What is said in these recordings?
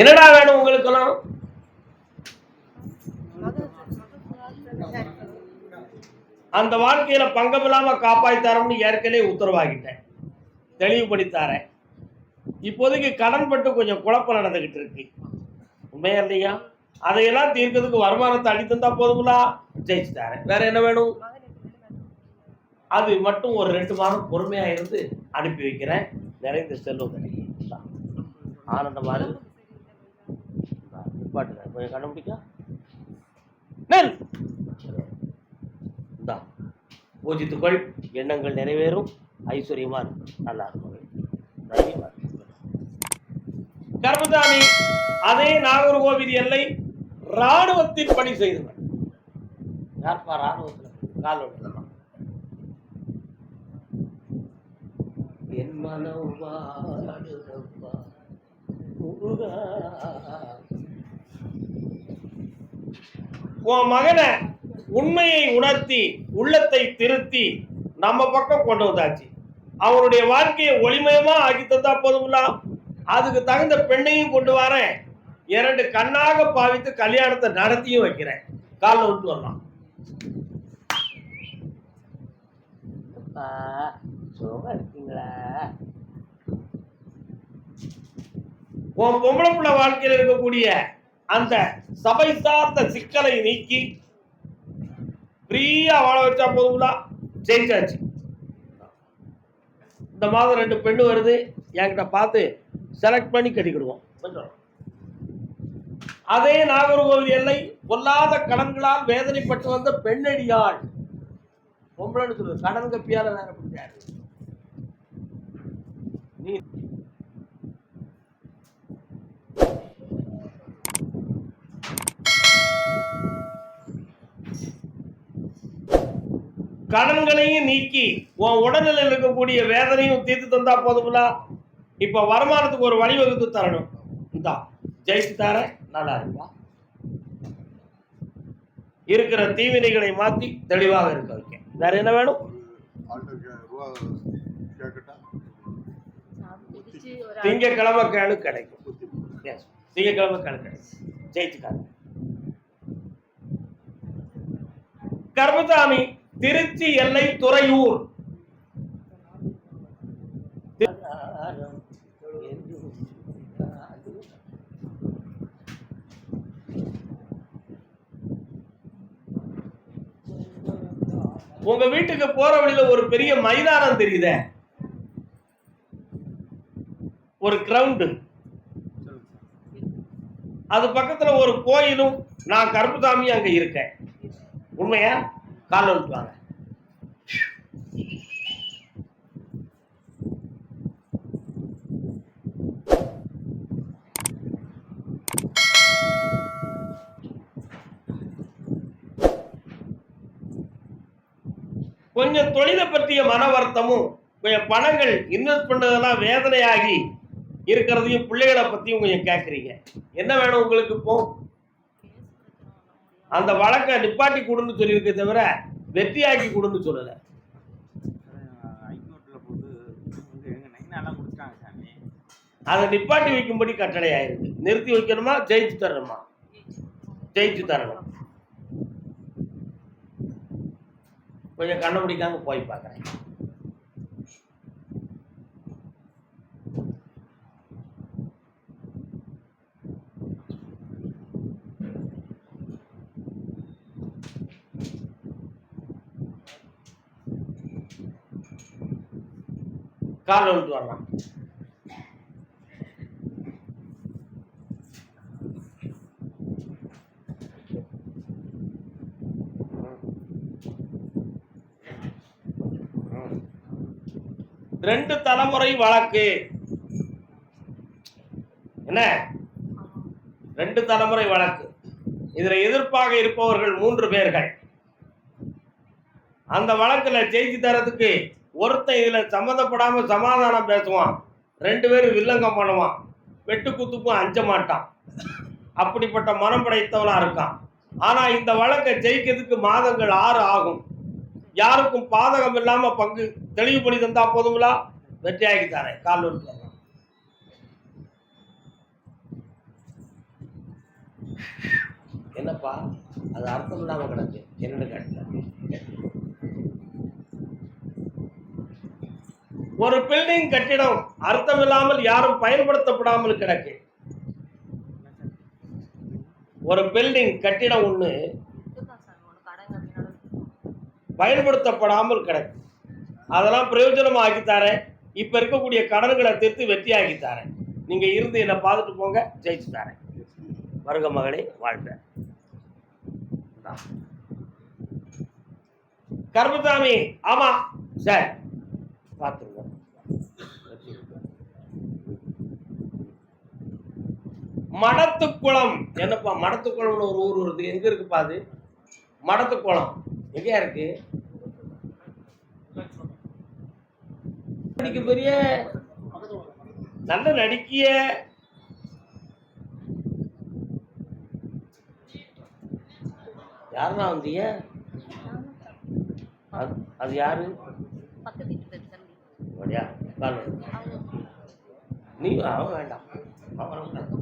என்னடா வேணும் உங்களுக்கெல்லாம்? அந்த வாழ்க்கையில பங்கமில்லாம காப்பாத்தி தரோம்னு ஏற்கனவே உத்தரவாகிட்டேன். தெளிவுபடுத்தி தரேன். இப்போதைக்கு கடன் பட்டு கொஞ்சம் குழப்பம் நடந்துகிட்டு இருக்கு. உண்மையா இல்லையா? அதையெல்லாம் தீர்க்கிறதுக்கு வருமானத்தை அடி தந்தா போதுங்களா? ஜெயிச்சு தரேன். வேற என்ன வேணும்? அது மட்டும் ஒரு ரெண்டு மாதம் பொறுமையா இருந்து அனுப்பி வைக்கிறேன். நிறைந்த செல்வம் ஆனந்தமாக நிப்பாட்டுங்க கொஞ்சம் கண்டுபிடிக்கா நெல்! இந்தா. பூஜித்துக்கொள் எண்ணங்கள் நிறைவேறும். ஐஸ்வர்யமா இருக்கும். நல்லா இருக்கும். கர்மசாமி அதே நாகர்கோவில் எல்லை ராணுவத்தில் பணி செய்தவன் யார்ப்பா ராணுவத்தில் கால் என் மனம் வாடுதப்பா முருகா. உன் மகனை உண்மையை உணர்த்தி உள்ளத்தை திருத்தி நம்ம பக்கம் கொண்டு வந்தாச்சு. அவருடைய வாழ்க்கையை ஒளிமயமா ஆக்கி தந்தா போதுங்களா அதுக்கு தகுந்த பெண்ணையும் கொண்டு வரேன். இரண்டு கண்ணாக பாவித்து கல்யாணத்தை நடத்தியும் வைக்கிறேன். காலில் விட்டு வரலாம். உன் பொம்பளை பிள்ளை வாழ்க்கையில் இருக்கக்கூடிய அந்த சபை சார்ந்த சிக்கலை நீக்கி ஃப்ரீயா வாழ வச்சா போதுங்களா ஜெயிச்சாச்சு. இந்த மாதம் ரெண்டு பெண்ணு வருது. என்கிட்ட பார்த்து செலக்ட் பண்ணி கட்டிக்கிடுவோம். அதே நாகர்கோவில் எல்லை பொல்லாத கடன்களால் வேதனைப்பட்டு வந்த பெண்ணடியாள். பொம்பளைன்னு சொல்லுது. கடன் கப்பியால் வேற பிடிச்சாரு நீ கடன்களையும் நீக்கி உன் உடல்நிலையில் இருக்கக்கூடிய வேதனையும் தீர்த்து தந்தா போதுங்களா இப்ப வருமானத்துக்கு ஒரு வழிவகுத்து தரணும். இந்தா ஜெயிச்சு தர நல்லா இருப்பா. இருக்கிற தீவினைகளை மாத்தி தெளிவாக இருக்க வைக்க வேற என்ன வேணும்? திங்கக்கிழமை கேளு கிடைக்கும். திங்கக்கிழமை கேளு கிடைக்கும். ஜெயிச்சுக்காங்க கர்மசாமி திருச்சி எல்லை துறையூர். உங்க வீட்டுக்கு போற வழியில ஒரு பெரிய மைதானம் தெரியுதே? ஒரு கிரவுண்டு அது பக்கத்துல ஒரு கோயிலும் நான் கருப்புசாமி அங்க இருக்கேன். உண்மையா? கால் விட்டுவாங்க கொஞ்சம் தொழிலை பற்றிய மன வருத்தமும் கொஞ்சம் பணங்கள் இன்வெஸ்ட் பண்ணதெல்லாம் வேதனையாகி இருக்கிறதையும் பிள்ளைகளை பற்றியும் கொஞ்சம் கேட்குறீங்க என்ன வேணும் உங்களுக்கு இப்போ? அந்த வழக்கை நிப்பாட்டி கொடுன்னு சொல்லியிருக்கே தவிர வெற்றியாக்கி கொடுன்னு சொல்லலை. அதை நிப்பாட்டி வைக்கும்படி கட்டளை ஆயிருக்கு நிறுத்தி வைக்கணுமா ஜெயிச்சு தரணுமா? ஜெயிச்சு தரணும். கொஞ்சம் கண்ண முடிக்காம போய் பார்க்குறேன் காலில் விட்டு வரலாம். ரெண்டு தலைமுறை வழக்கு. என்ன? ரெண்டு தலைமுறை வழக்கு. இதுல எதிர்ப்பாக இருப்பவர்கள் மூன்று பேர்கள். அந்த வழக்குல ஜெயிச்சு தரதுக்கு ஒருத்தன் இதில் சம்மந்தப்படாமல் சமாதானம் பேசுவான். ரெண்டு பேரும் வில்லங்கம் பண்ணுவான். வெட்டு குத்துக்கும் அஞ்ச மாட்டான். அப்படிப்பட்ட மனம் படைத்தவனா இருக்கான். ஆனால் இந்த வழக்கை ஜெயிக்கிறதுக்கு மாதங்கள் ஆறு ஆகும். யாருக்கும் பாதகம் இல்லாமல் பங்கு தெளிவு பண்ணி தந்தா போதுங்களா? வெற்றியாகி தரேன் கால் என்னப்பா? அது அர்த்தம் இல்லாமல் கிடக்கு. என்னென்னு கேட்டேன். ஒரு பில்டிங் கட்டிடம் அர்த்தம் இல்லாமல் யாரும் பயன்படுத்தப்படாமல் கிடக்கு. ஒரு பில்டிங் கட்டிடம் ஒண்ணு பயன்படுத்தப்படாமல் கிடக்கு. அதெல்லாம் பிரயோஜனமா ஆக்கி இப்போ இப்ப இருக்கக்கூடிய கடன்களை தீர்த்து வெற்றி ஆக்கி நீங்கள் நீங்க இருந்து என்னை பார்த்துட்டு போங்க ஜெயிச்சு தரேன். வருக மகளே வாழ்க. இந்தா. ஆமா சார். பார்த்துருங்க. மடத்துக்குளம். என்னப்பா மடத்துக்குளம்னு ஒரு ஊர் வருது. எங்க இருக்குப்பா அது? மடத்துக்குளம். எங்கேயா இருக்கு? நடிக்க பெரிய நல்ல நடிக்கிய யாருண்ணா வந்தீங்க? அது யாரு? அப்படியா நீ அவன் வேண்டாம். அவன் வேண்டாம்.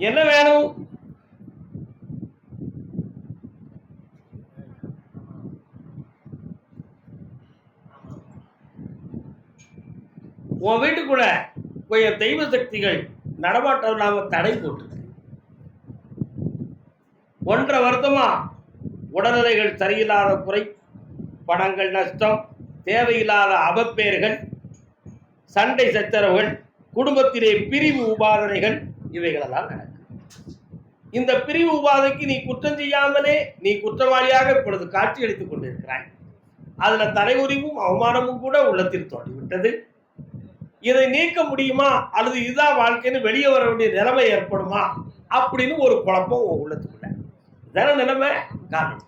என்ன வேணும்? உன் வீட்டுக்குள்ள கொஞ்சம் தெய்வ சக்திகள் நடமாட்டம் நாம தடை போட்டு ஒன்றரை வருத்தமா உடல்நிலைகள் சரியில்லாத குறை பணங்கள் நஷ்டம் தேவையில்லாத அவப்பெயர்கள் சண்டை சச்சரவுகள் குடும்பத்திலே பிரிவு உபாதனைகள் இவைகளெல்லாம் நடக்கும். இந்த பிரிவு உபாதைக்கு நீ குற்றம் செய்யாமலே நீ குற்றவாளியாக இப்பொழுது காட்சி அளித்துக் கொண்டிருக்கிறாய். அதுல தலையுறிவும் அவமானமும் கூட உள்ளத்தில் தோண்டிவிட்டது இதை நீக்க முடியுமா? அல்லது இதுதான் வாழ்க்கைன்னு வெளியே வர வேண்டிய நிலைமை ஏற்படுமா? அப்படின்னு ஒரு குழப்பம் உள்ளத்துக்குள்ள. இதான நிலைமை. காரணம்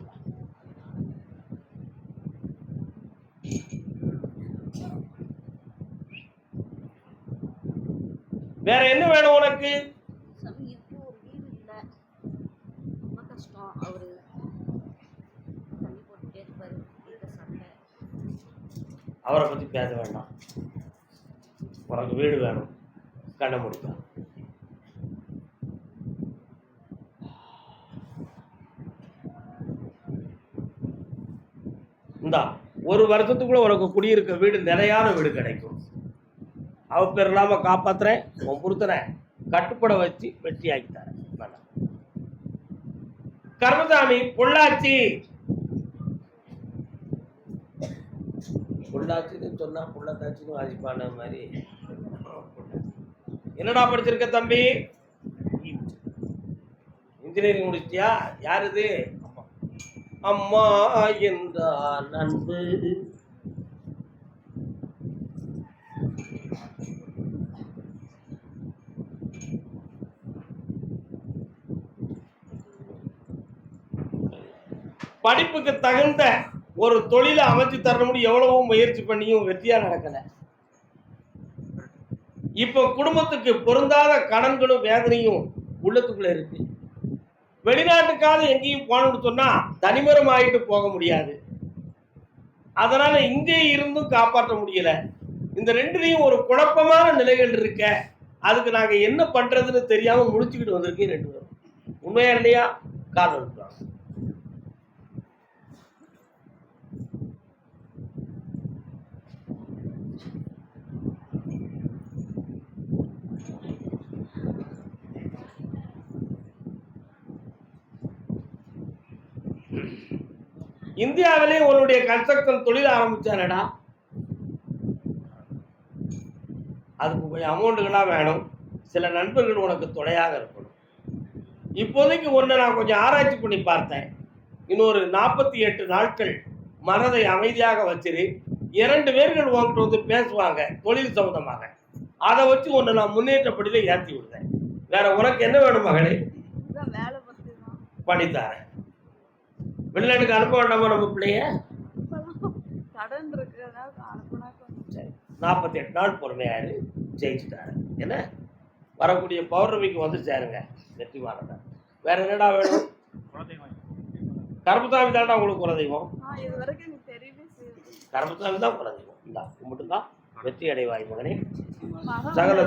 வேற என்ன வேணும் உனக்கு? அவரு பத்தி பேச வேண்டாம். உனக்கு வீடு வேணும். கண்ண முடிக்கும் இந்தா ஒரு வருஷத்துக்குள்ள உனக்கு குடியிருக்க வீடு நிலையான வீடு கிடைக்கும். அவ பேர் இல்லாம காப்பாத்துறேன் உன் கட்டுப்பட வச்சு வெற்றி ஆக்கி தரேன். வேண்டாம். கர்மசாமி பொள்ளாச்சி. பொள்ளாச்சின்னு சொன்னா பொள்ளத்தாச்சின்னு வாசிப்பான மாதிரி. என்னடா படிச்சிருக்க தம்பி? இன்ஜினியரிங் முடிச்சிட்டியா? யார் இது? அம்மா என்றால் அன்பு. படிப்புக்கு தகுந்த ஒரு தொழிலை அமைச்சு தரணும்னு எவ்வளவோ முயற்சி பண்ணியும் வெற்றியா நடக்கல. இப்போ குடும்பத்துக்கு பொருந்தாத கடன்களும் வேதனையும் உள்ளத்துக்குள்ள இருக்கு. வெளிநாட்டுக்காவது எங்கேயும் போகணும்னு சொன்னா தனிமரம் ஆகிட்டு போக முடியாது. அதனால இங்கே இருந்தும் காப்பாற்ற முடியல. இந்த ரெண்டுலையும் ஒரு குழப்பமான நிலைகள் இருக்க அதுக்கு நாங்க என்ன பண்றதுன்னு தெரியாம முடிச்சுக்கிட்டு வந்திருக்கேன் ரெண்டு பேரும். உண்மையா இல்லையா? காதல் தான். இந்தியாவிலே உன்னுடைய கன்ஸ்ட்ரக்ஷன் தொழில் ஆரம்பிச்சானடா? அதுக்கு கொஞ்சம் அமௌண்ட்டுகளாக வேணும்? சில நண்பர்கள் உனக்கு துணையாக இருக்கணும். இப்போதைக்கு ஒன்று நான் கொஞ்சம் ஆராய்ச்சி பண்ணி பார்த்தேன். இன்னொரு நாற்பத்தி எட்டு நாட்கள் மனதை அமைதியாக வச்சிரு. இரண்டு பேர்கள் உன்கிட்ட வந்து பேசுவாங்க தொழில் சம்பந்தமாக. அதை வச்சு ஒன்று நான் முன்னேற்றப்படியில் ஏற்றி விடுறேன். வேற உனக்கு என்ன வேணும் மகளே? பண்ணித்தாரேன். வெளிநாட்டுக்கு அனுப்ப வேண்டாமா நம்ம பிள்ளைய? நாற்பத்தி எட்டு நாள் பொறுமையாரு ஜெயிச்சுட்டாரு. என்ன? வரக்கூடிய பௌர்ணமிக்கு வந்து சேருங்க வெற்றிமாறத வேற என்னடா வேணும்? கருப்புசாமி தாண்டா உங்களுக்கு குலதெய்வம் ஆ இது வரைக்கும் எனக்கு தெரியவே கர்மசாமி தான் குலதெய்வம் இந்தா கும்பிட்டுதான் வெற்றி அடைவாய் மகனே. சகல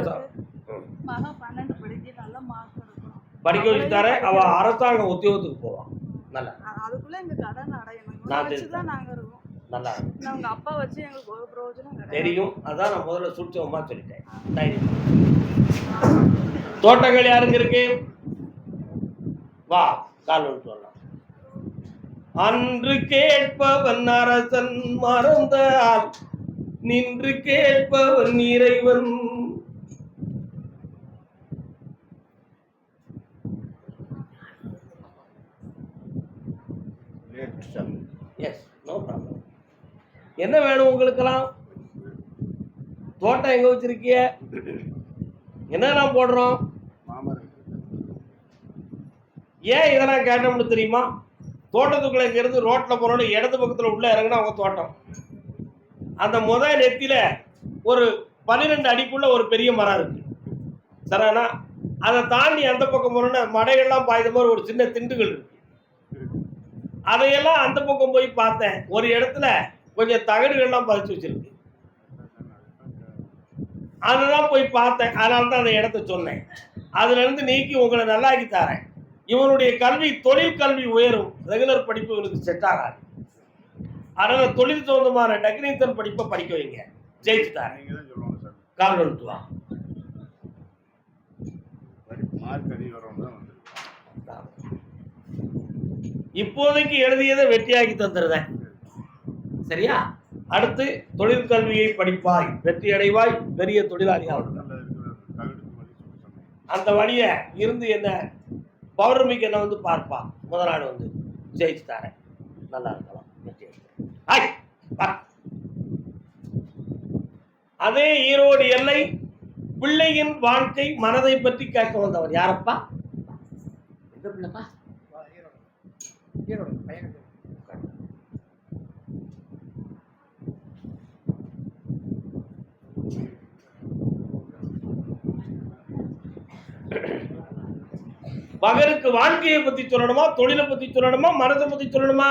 படிக்க வச்சு தரேன் அவ அரசாங்க உத்தியோகத்துக்கு போவான். நல்லா. அதுக்குள்ள எங்க கடன் அடையணும். நாங்க இருக்கோம். நல்லா. உங்க அப்பா வச்சு எங்களுக்கு ஒரு பிரயோஜனம் தெரியும். அதான் நான் முதல்ல சுட்சமா சொல்லிட்டேன். தைரியம். தோட்டங்கள் யாருங்க இருக்கு? வா கால் விட்டு வரலாம். அன்று கேட்பவன் அரசன் மறந்தால் நின்று கேட்பவன் இறைவன் என்ன வேணும் உங்களுக்கெல்லாம்? தோட்டம் எங்க வச்சிருக்கிய? என்னெல்லாம் போடுறோம்? ஏன் இதெல்லாம் கேட்டோம்னு தெரியுமா? தோட்டத்துக்குள்ள இங்க இருந்து ரோட்ல போறோம்னு இடது பக்கத்துல உள்ள இறங்குனா அவங்க தோட்டம். அந்த முத நெத்தியில ஒரு பன்னிரெண்டு அடிக்குள்ள ஒரு பெரிய மரம் இருக்கு. சரிண்ணா அதை தாண்டி அந்த பக்கம் போறோம்னா மடைகள்லாம் பாய்ந்த மாதிரி ஒரு சின்ன திண்டுகள் இருக்கு. அதையெல்லாம் அந்த பக்கம் போய் பார்த்தேன். ஒரு இடத்துல கொஞ்சம் தகடுகள்லாம் பதிச்சு வச்சிருக்கு அதெல்லாம் போய் பார்த்தேன். அதனால தான் அந்த இடத்த சொன்னேன். அதுல இருந்து நீக்கி உங்களை நல்லாக்கி தரேன். இவனுடைய கல்வி தொழில் கல்வி உயரும். ரெகுலர் படிப்பு இவனுக்கு செட் ஆகாது. அதனால தொழில் சம்பந்தமான டெக்னிக்கல் படிப்பை படிக்க வைங்க. ஜெயிச்சு தரேன். கால் வந்துட்டு இப்போதைக்கு எழுதியதை வெற்றியாக்கி தந்துடுறேன். சரியா? அடுத்து தொழிற்கல்வியை படிப்பாய். வெற்றி அடைவாய். பெரிய தொழிலாளி அந்த வழியை இருந்து என்ன? பௌர்ணமிக்கு என்ன வந்து பார்ப்பா? முதல் நாள் வந்து ஜெயிச்சு தரேன். நல்லா இருக்கலாம். அதே ஈரோடு எல்லை பிள்ளையின் வாழ்க்கை மனதை பற்றி கேட்க வந்தவர் யாரப்பா? எந்த பிள்ளைப்பா? மகனுக்கு வாழ்க்கையை பத்தி சொல்லணுமா தொழிலை பத்தி சொல்லணுமா மனதை பத்தி சொல்லணுமா?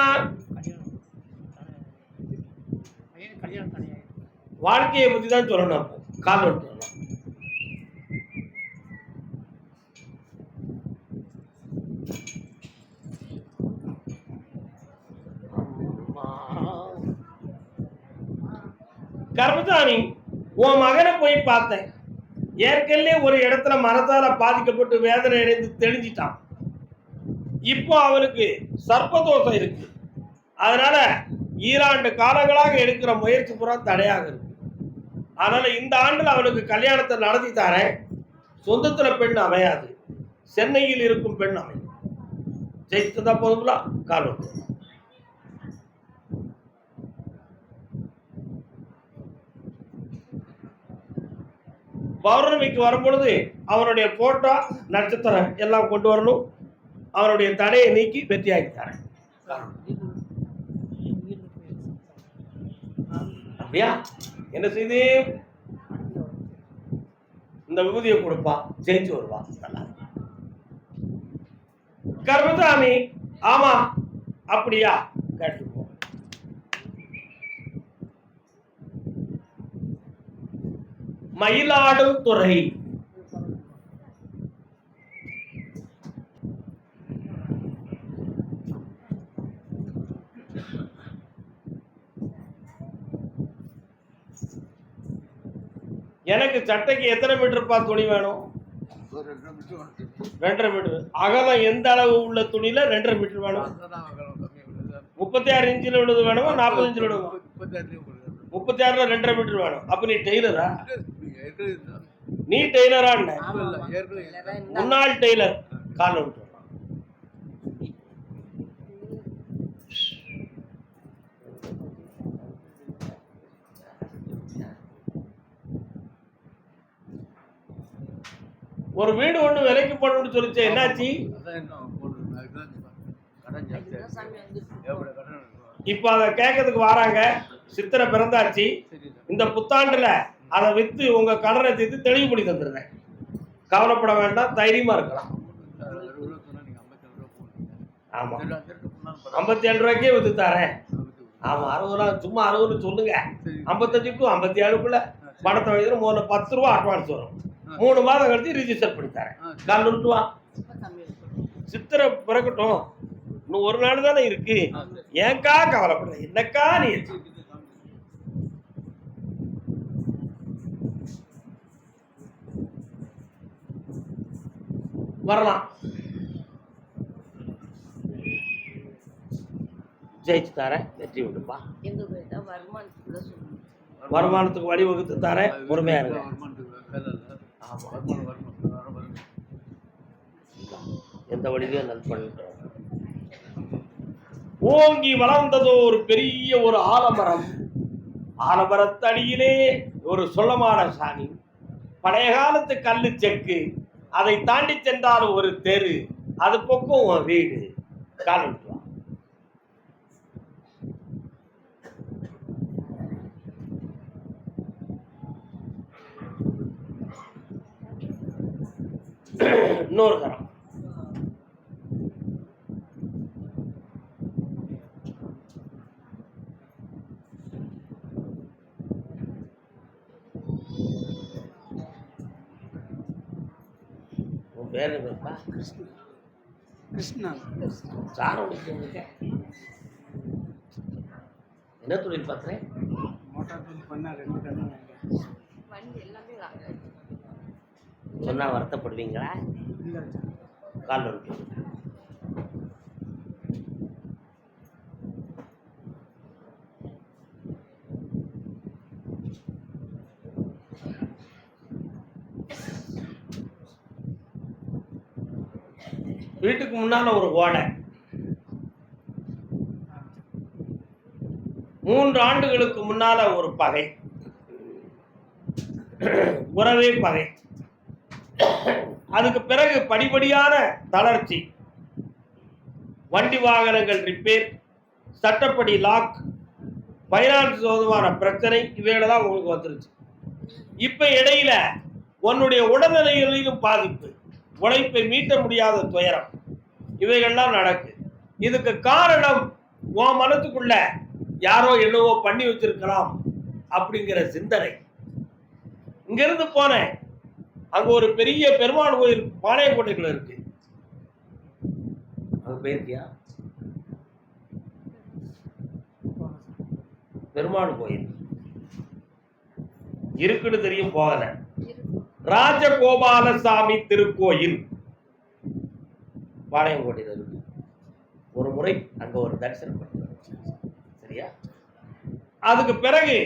வாழ்க்கையை பத்தி தான் சொல்லணும் அப்போ. கால் உன் மகனை போய் பார்த்தேன். ஏற்கனவே ஒரு இடத்துல மனசால பாதிக்கப்பட்டு வேதனை அடைந்து தெளிஞ்சிட்டான். இப்போ அவனுக்கு சர்ப்பதோஷம் இருக்கு. அதனால ஈராண்டு காலங்களாக எடுக்கிற முயற்சி பூரா தடையாக இருக்கு. அதனால இந்த ஆண்டில் அவனுக்கு கல்யாணத்தை நடத்தி தரேன். சொந்தத்தில் பெண் அமையாது. சென்னையில் இருக்கும் பெண் அமையும். ஜெயித்ததா போதுங்களா? காலம் பௌர்ணமிக்கு வரும்பொழுது அவனுடைய போட்டா நட்சத்திரம் எல்லாம் கொண்டு வரணும். அவனுடைய தடையை நீக்கி வெற்றியாக்கி தரேன். அப்படியா? என்ன செய்து? இந்த விபூதியை கொடுப்பா ஜெயிச்சு வருவா. நல்லா. கர்மதாமி ஆமா அப்படியா? கேட்டுப்போம் மயிலாடுதுறை எனக்கு சட்டைக்கு எத்தனை மீட்டர்ப்பா துணி வேணும்? ரெண்டரை மீட்டர் அகலம் எந்த அளவு உள்ள துணியில ரெண்டரை மீட்டர் வேணும்? முப்பத்தி ஆறு இன்ச்சில் உள்ளது வேணுமா நாற்பது இன்ச்சில் உள்ளது முப்பத்தி ஆறுல ரெண்டரை மீட்டர் வேணும். அப்ப நீ டெய்லரா? நீ டெய்லரா முன்னாள் டெய்லர். கால் விட்டு. ஒரு வீடு ஒண்ணு விலைக்கு போடணும்னு சொல்லிச்சு என்னாச்சு? இப்ப அதை கேட்கறதுக்கு வராங்க. சித்திரை பிறந்தாச்சு. இந்த புத்தாண்டுல அதை விற்று உங்க கடனை தீர்த்து தெளிவுபடி தந்துடுறேன் கவலைப்பட வேண்டாம் தைரியமா இருக்கலாம். ஆமா. ஐம்பத்தி ஏழு ரூபாய்க்கே வித்து தரேன். ஆமா அறுபது ரூபா சும்மா அறுபதுன்னு சொல்லுங்க. ஐம்பத்தஞ்சு டு ஐம்பத்தி ஏழுக்குள்ள பணத்தை வைக்கிற மூணு பத்து ரூபா அட்வான்ஸ் வரும். மூணு மாதம் கழிச்சு ரிஜிஸ்டர் பண்ணி தரேன். கால் விட்டு சித்திரை பிறக்கட்டும். இன்னும் ஒரு நாள் தானே இருக்கு. ஏன்க்கா கவலைப்படுற என்னக்கா நீ? வரலாம். ஜெயிச்சு தரேன். வெற்றி விடுப்பா வருமானத்துக்கு வழிவகுத்து தரேன். பொறுமையா இருங்க. எந்த வழியிலும் நல் பண்ணிட்டு ஓங்கி வளர்ந்ததோ ஒரு பெரிய ஒரு ஆலமரம். ஆலமரத்தடியிலே ஒரு சொல்லமான சாமி பழைய காலத்து கல்லு செக்கு. அதை தாண்டி சென்றால் ஒரு தெரு அது பக்கம் உன் வீடு. காலம் இன்னொரு கரம் உன் கிருஷ்ணா. சாரம் என்ன தொழில் பார்க்குறேன்? மோட்டார் தொழில் பண்ணா ரெண்டு கண்ணு வண்டி எல்லாமே வாங்க சொன்னா வருத்தப்படுவீங்களா? இல்லை. கால் விட்டு வீட்டுக்கு முன்னால ஒரு ஓடை. மூன்று ஆண்டுகளுக்கு முன்னால ஒரு பகை. உறவே பகை. அதுக்கு பிறகு படிப்படியான தளர்ச்சி. வண்டி வாகனங்கள் ரிப்பேர் சட்டப்படி லாக் ஃபைனான்ஸ் சோதமான பிரச்சனை இவைகளெல்லாம் உங்களுக்கு வந்துருச்சு. இப்ப இடையில உன்னுடைய உடல்நிலைகளிலும் பாதிப்பு. உழைப்பை மீட்ட முடியாத துயரம். இவைகள்லாம் நடக்கு. இதுக்கு காரணம் உன் மனத்துக்குள்ள யாரோ என்னவோ பண்ணி வச்சிருக்கலாம் அப்படிங்கிற சிந்தனை. இங்கிருந்து போனேன். அங்க ஒரு பெரிய பெருமாள் கோயில் பாளையங்கோட்டைக்குள்ள இருக்கு. அங்க போயிருக்கியா? பெருமாள் கோயில். இருக்குன்னு தெரியும் போகல. ராஜகோபாலசாமி திருக்கோயில். பாளையங்கோட்டையில் இருக்கு ஒரு முறை அங்கே ஒரு தரிசனம் பண்ணிட்டு சரியா? அதுக்கு பிறகு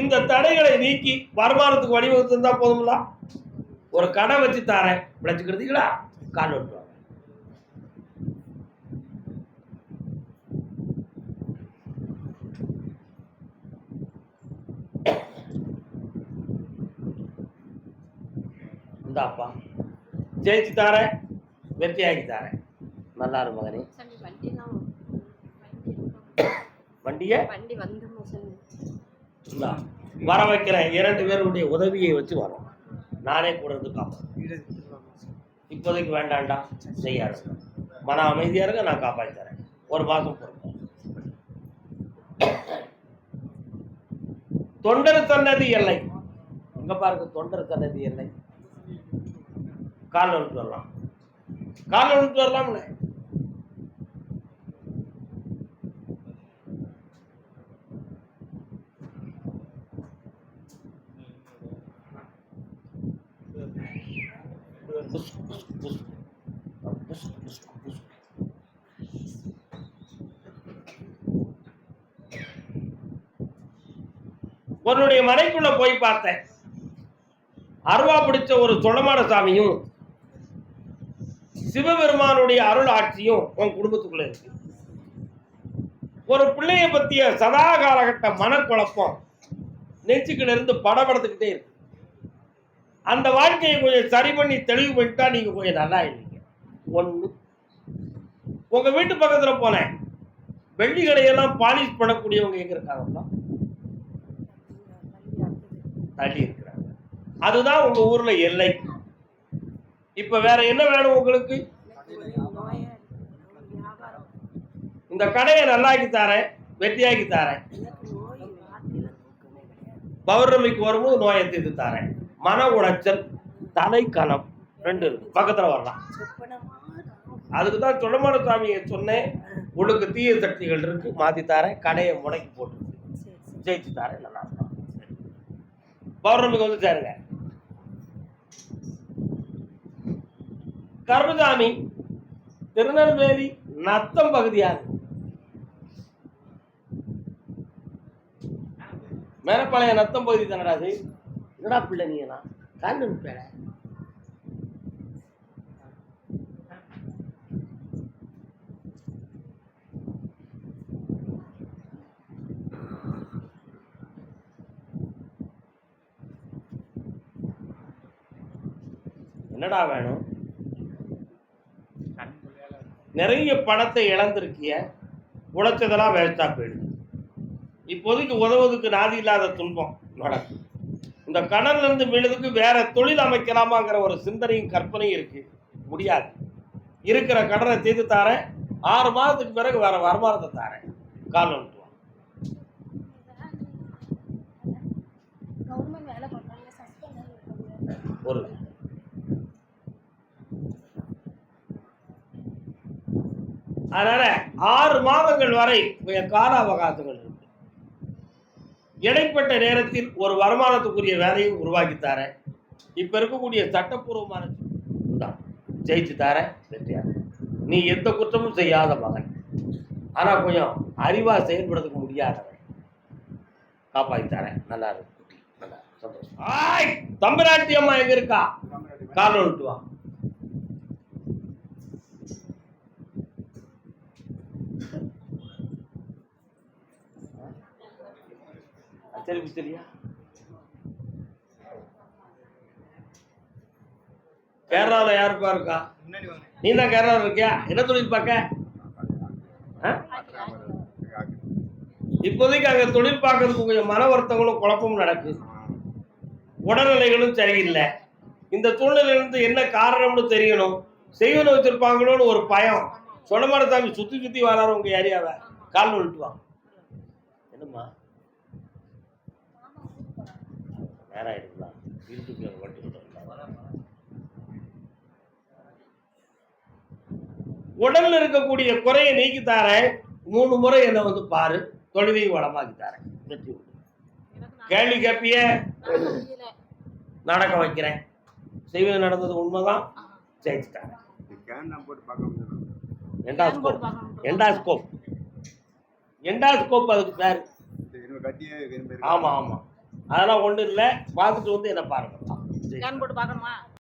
இந்த தடைகளை நீக்கி வருமானத்துக்கு வழிவகுத்து இருந்தால் போதுங்களா ஒரு கடை வச்சு தாரேன். பிழைச்சிக்கிறதுங்களா கால் விட்டுருவாங்க இந்தாப்பா. ஜெயிச்சு தாரேன். வெற்றியாக்கி தாரேன் நல்லா இரு மகனே. வண்டியை? வண்டி இந்தா, வர வைக்கிறேன் இரண்டு பேருடைய உதவியை வச்சு வரோம். நானே கூட இருந்து காப்பேன் இப்போதைக்கு வேண்டாம்டா செய்யாரு மன அமைதியா இருங்க நான் காப்பாற்றி தரேன். ஒரு மாசம் பொறுப்போம். தொண்டர் சன்னதி எல்லை. இங்க பாருங்க தொண்டர் சன்னதி எல்லை. கால் வரலாம். கால் வந்துட்டு வரலாம்னு. உன்னுடைய மனைக்குள்ள போய் பார்த்தேன். அருவா பிடிச்ச ஒரு தொடமான சாமியும் சிவபெருமானுடைய அருள் ஆட்சியும் உன் குடும்பத்துக்குள்ள இருக்கு. ஒரு பிள்ளைய பத்திய சதா காலகட்ட மனக்குழப்பம் நெஞ்சுக்குள்ள இருந்து படபடத்துக்கிட்டே இருக்கு. அந்த வாழ்க்கையை கொஞ்சம் சரி பண்ணி தெளிவு பண்ணிட்டா நீங்க கொஞ்சம் நல்லா இல்லைங்க ஒண்ணு. உங்க வீட்டு பக்கத்துல போனேன் வெள்ளி கடையெல்லாம் பாலிஷ் பண்ணக்கூடியவங்க எங்க இருக்காங்களா தள்ளி இருக்கிறாங்க. அதுதான் உங்க ஊர்ல எல்லை. இப்ப வேற என்ன வேணும் உங்களுக்கு? இந்த கடையை நல்லாக்கி தரேன் வெற்றியாக்கி தரேன். பௌர்ணமிக்கு வரும்போது நோயை தீர்த்து தரேன். மன உளைச்சல் தலை கணம் ரெண்டு இருக்கு. பக்கத்துல வரலாம். அதுக்கு தான் சுடமான சாமியை சொன்னேன். உனக்கு தீய சக்திகள் இருக்கு மாத்தி தரேன். கடையை முடக்கி போட்டு ஜெயிச்சு தரேன் நல்லா. பௌர்ணமிக்கு வந்து சேருங்க. கருணசாமி திருநெல்வேலி நத்தம் பகுதியாது மேலப்பாளைய நத்தம் பகுதி தானடா அது? என்னடா பிள்ளை நீ எல்லாம்? காண்டு பேட என்னடா வேணும்? நிறைய பணத்தை இழந்திருக்கிய உழைச்சதெல்லாம் வேஸ்டா போயிடுது. இப்போதைக்கு உதவுவதுக்கு நாதி இல்லாத துன்பம் நடக்கும் இந்த கடன்ல இருந்து மீளதுக்கு வேற தொழில் அமைக்கலாமாங்கிற ஒரு சிந்தனையும் கற்பனையும் இருக்கு. முடியாது. இருக்கிற கடனை தீர்த்து தாரேன். ஆறு மாதத்துக்கு பிறகு வேற வருமானத்தை தாரேன். கால் ஒரு அதனால ஆறு மாதங்கள் வரை கால அவகாசங்கள் இருக்கு. இடைப்பட்ட நேரத்தில் ஒரு வருமானத்துக்குரிய வேலையும் உருவாக்கி தரேன். இப்ப இருக்கக்கூடிய சட்டப்பூர்வமான இதான், ஜெயிச்சு தரேன் வெற்றியா? நீ எந்த குற்றமும் செய்யாத மகன். ஆனா கொஞ்சம் அறிவா செயல்படுறதுக்கு முடியாதவன். காப்பாத்தி தரேன். நல்லா இருக்கு. நல்லா சந்தோஷம். ஆய் தம்பராட்டி அம்மா எங்க இருக்கா? கால் விட்டு வா சரி கேரளாவில் யாருப்பா இருக்கா? நீ தான் கேரளாவில் இருக்கியா? என்ன தொழில் பார்க்க? இப்போதைக்கு அங்கே தொழில் பார்க்கறதுக்கு கொஞ்சம் மன வருத்தங்களும் குழப்பமும் நடக்குது உடல்நிலைகளும் சரியில்லை. இந்த சூழ்நிலையிலிருந்து என்ன காரணம்னு தெரியணும். செய்வன வச்சிருப்பாங்களோன்னு ஒரு பயம். சொன்னமான தாங்க சுத்தி சுத்தி வராரு உங்கள் ஏரியாவை கால் விட்டு வா. என்னம்மா? வண்டி விட்டு உடல்ல இருக்கக்கூடிய குறையை நீக்கி தாரேன் மூணு முறை என்னை வந்து பாரு தொழுவை வளமாக்கி தாரேன் வெற்றி. கேள்வி கேட்பிய நடக்க வைக்கிறேன். செய்வது நடந்தது உண்மைதான்? ஜெயிச்சுட்டாங்க. எண்டாஸ்கோப். எண்டாஸ்கோப். எண்டாஸ்கோப் அதுக்கு பேர். ஆமா ஆமா. அதெல்லாம் ஒன்றும் இல்லை. பார்த்துட்டு வந்து என்ன பாருங்க. ஸ்கேன் போட்டு பார்க்கணுமா?